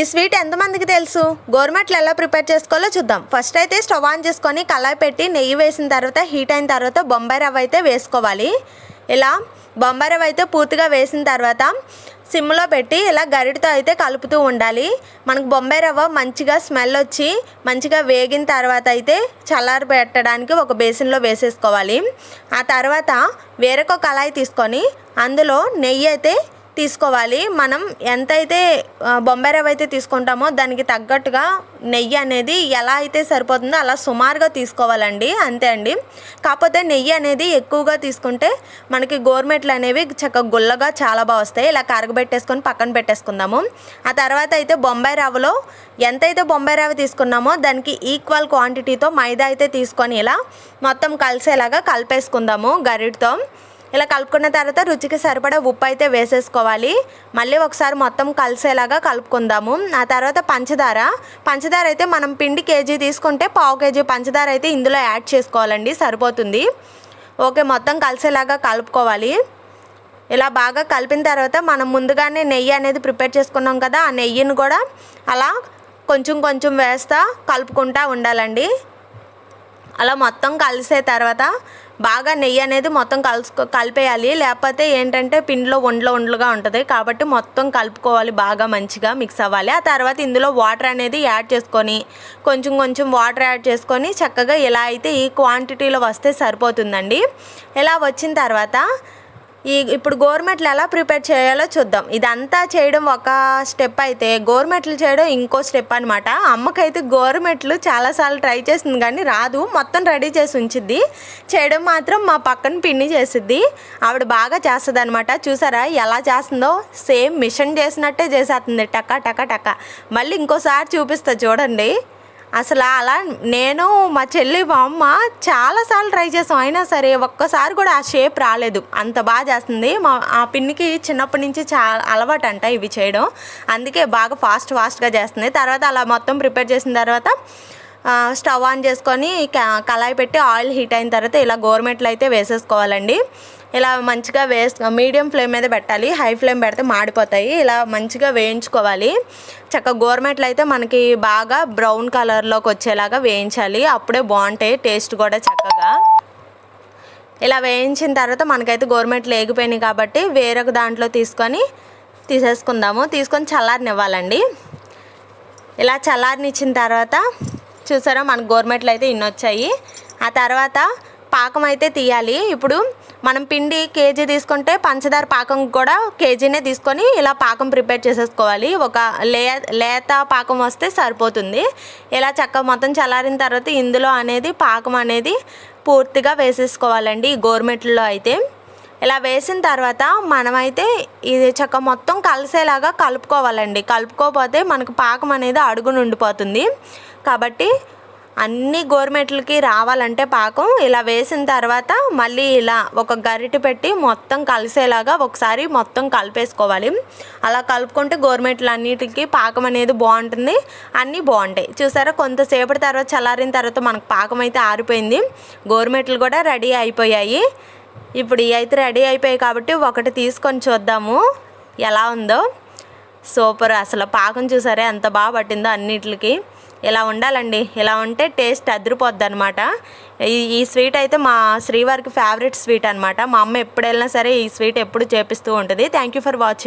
ఈ స్వీట్ ఎంతమందికి తెలుసు? గోర్మెట్లు ఎలా ప్రిపేర్ చేసుకోవాలో చూద్దాం. ఫస్ట్ అయితే స్టవ్ ఆన్ చేసుకొని కళాయి పెట్టి నెయ్యి వేసిన తర్వాత హీట్ అయిన తర్వాత బొంబాయి రవ్వ అయితే వేసుకోవాలి. ఇలా బొంబాయి రవ్వ అయితే పూర్తిగా వేసిన తర్వాత సిమ్లో పెట్టి ఇలా గరిటతో అయితే కలుపుతూ ఉండాలి. మనకు బొంబాయి రవ్వ మంచిగా స్మెల్ వచ్చి మంచిగా వేగిన తర్వాత అయితే చల్లారి పెట్టడానికి ఒక బేసిన్లో వేసేసుకోవాలి. ఆ తర్వాత వేరొక కళాయి తీసుకొని అందులో నెయ్యి అయితే తీసుకోవాలి. మనం ఎంతైతే బొంబాయి రవ్వ అయితే తీసుకుంటామో దానికి తగ్గట్టుగా నెయ్యి అనేది ఎలా అయితే సరిపోతుందో అలా సుమారుగా తీసుకోవాలండి. అంతే అండి. కాకపోతే నెయ్యి అనేది ఎక్కువగా తీసుకుంటే మనకి గోర్మెట్లు అనేవి చక్కగా గుల్లగా చాలా బాగా వస్తాయి. ఇలా కరగబెట్టేసుకొని పక్కన పెట్టేసుకుందాము. ఆ తర్వాత అయితే బొంబాయి రవ్వలో ఎంతైతే బొంబాయి రవ్వ తీసుకున్నామో దానికి ఈక్వల్ క్వాంటిటీతో మైదా అయితే తీసుకొని ఇలా మొత్తం కలిసేలాగా కలిపేసుకుందాము గరిటితో. ఇలా కలుపుకున్న తర్వాత రుచికి సరిపడా ఉప్పు అయితే వేసేసుకోవాలి. మళ్ళీ ఒకసారి మొత్తం కలిసేలాగా కలుపుకుందాము. ఆ తర్వాత పంచదార. పంచదార అయితే మనం పిండి కేజీ తీసుకుంటే పావు కేజీ పంచదార అయితే ఇందులో యాడ్ చేసుకోవాలండి సరిపోతుంది. ఓకే మొత్తం కలిసేలాగా కలుపుకోవాలి. ఇలా బాగా కలిపిన తర్వాత మనం ముందుగానే నెయ్యి అనేది ప్రిపేర్ చేసుకున్నాం కదా ఆ నెయ్యిని కూడా అలా కొంచెం కొంచెం వేస్తా కలుపుకుంటా ఉండాలండి. అలా మొత్తం కలిసే తర్వాత బాగా నెయ్యి అనేది మొత్తం కలుసుకో కలిపేయాలి. లేకపోతే ఏంటంటే పిండిలో ఒండ్లో ఒండ్లుగా ఉంటుంది. కాబట్టి మొత్తం కలుపుకోవాలి బాగా మంచిగా మిక్స్ అవ్వాలి. ఆ తర్వాత ఇందులో వాటర్ అనేది యాడ్ చేసుకొని కొంచెం కొంచెం వాటర్ యాడ్ చేసుకొని చక్కగా ఇలా అయితే ఈ క్వాంటిటీలో వస్తే సరిపోతుందండి. ఇలా వచ్చిన తర్వాత ఈ ఇప్పుడు గవర్నమెంట్లు ఎలా ప్రిపేర్ చేయాలో చూద్దాం. ఇదంతా చేయడం ఒక స్టెప్ అయితే గవర్నమెంట్లు చేయడం ఇంకో స్టెప్ అనమాట అమ్మకైతే గవర్నమెంట్లు చాలాసార్లు ట్రై చేసింది కానీ రాదు. మొత్తం రెడీ చేసి ఉంచిద్ది. చేయడం మాత్రం మా పక్కన పిన్ని చేసిద్ది. ఆవిడ బాగా చేస్తుంది అనమాట చూసారా ఎలా చేస్తుందో? సేమ్ మిషన్ చేసినట్టే చేసేస్తుంది. టక్క టక్క టక్క మళ్ళీ ఇంకోసారి చూపిస్తా చూడండి. అసలు అలా నేను మా చెల్లి మా అమ్మ చాలాసార్లు ట్రై చేసాం. అయినా సరే ఒక్కసారి కూడా ఆ షేప్ రాలేదు. అంత బాగా చేస్తుంది. మా ఆ పిన్నికి చిన్నప్పటి నుంచి చాలా అలవాటు అంట ఇవి చేయడం. అందుకే బాగా ఫాస్ట్ ఫాస్ట్గా చేస్తుంది. తర్వాత అలా మొత్తం ప్రిపేర్ చేసిన తర్వాత స్టవ్ ఆన్ చేసుకొని క- కళాయి పెట్టి ఆయిల్ హీట్ అయిన తర్వాత ఇలా గవర్నమెంట్లో అయితే వేసేసుకోవాలండి. ఇలా మంచిగా వేస్ మీడియం ఫ్లేమ్ మీద పెట్టాలి. హై ఫ్లేమ్ పెడితే మాడిపోతాయి. ఇలా మంచిగా వేయించుకోవాలి. చక్కగా గోర్మెట్లు అయితే మనకి బాగా బ్రౌన్ కలర్లోకి వచ్చేలాగా వేయించాలి. అప్పుడే బాగుంటాయి. టేస్ట్ కూడా చక్కగా. ఇలా వేయించిన తర్వాత మనకైతే గవర్నమెంట్లు లేగిపోయినాయి కాబట్టి వేరొక దాంట్లో తీసుకొని తీసేసుకుందాము. తీసుకొని చల్లారనివ్వాలండి. ఇలా చల్లారనిచ్చిన తర్వాత చూసారా మనకు గవర్నమెంట్లు అయితే ఇన్ని వచ్చాయి ఆ తర్వాత పాకం అయితే తీయాలి. ఇప్పుడు మనం పిండి కేజీ తీసుకుంటే పంచదార పాకం కూడా కేజీనే తీసుకొని ఇలా పాకం ప్రిపేర్ చేసేసుకోవాలి. ఒక లే లేత పాకం వస్తే సరిపోతుంది. ఇలా చక్క మొత్తం చల్లారిన తర్వాత ఇందులో అనేది పాకం అనేది పూర్తిగా వేసేసుకోవాలండి ఈ గోర్మెట్లో అయితే. ఇలా వేసిన తర్వాత మనమైతే ఇది చక్క మొత్తం కలిసేలాగా కలుపుకోవాలండి. కలుపుకోకపోతే మనకు పాకం అనేది అడుగున ఉండిపోతుంది. కాబట్టి అన్ని గోరుమెట్లకి రావాలంటే పాకం ఇలా వేసిన తర్వాత మళ్ళీ ఇలా ఒక గరిటె పెట్టి మొత్తం కలిసేలాగా ఒకసారి మొత్తం కలిపేసుకోవాలి. అలా కలుపుకుంటే గోరుమెట్లు అన్నిటికీ పాకం అనేది బాగుంటుంది. అన్నీ బాగుంటాయి. చూసారా? కొంతసేపటి తర్వాత చల్లారిన తర్వాత మనకు పాకం అయితే ఆరిపోయింది. గోరుమెట్లు కూడా రెడీ అయిపోయాయి. ఇప్పుడు ఇవి అయితే రెడీ అయిపోయాయి కాబట్టి ఒకటి తీసుకొని చూద్దాము. ఎలా ఉందో? సూపర్. అసలు పాకం చూసారే? ఎంత బాగా పట్టిందో అన్నిటికి. ఇలా ఉండాలండి? ఇలా ఉంటే టేస్ట్ అదిరిపోద్ది అనమాట ఈ ఈ స్వీట్ అయితే మా శ్రీవారికి ఫేవరెట్ స్వీట్ అనమాట మా అమ్మ ఎప్పుడైనా సరే ఈ స్వీట్ ఎప్పుడు చేపిస్తూ ఉంటుంది. Thank you for watching.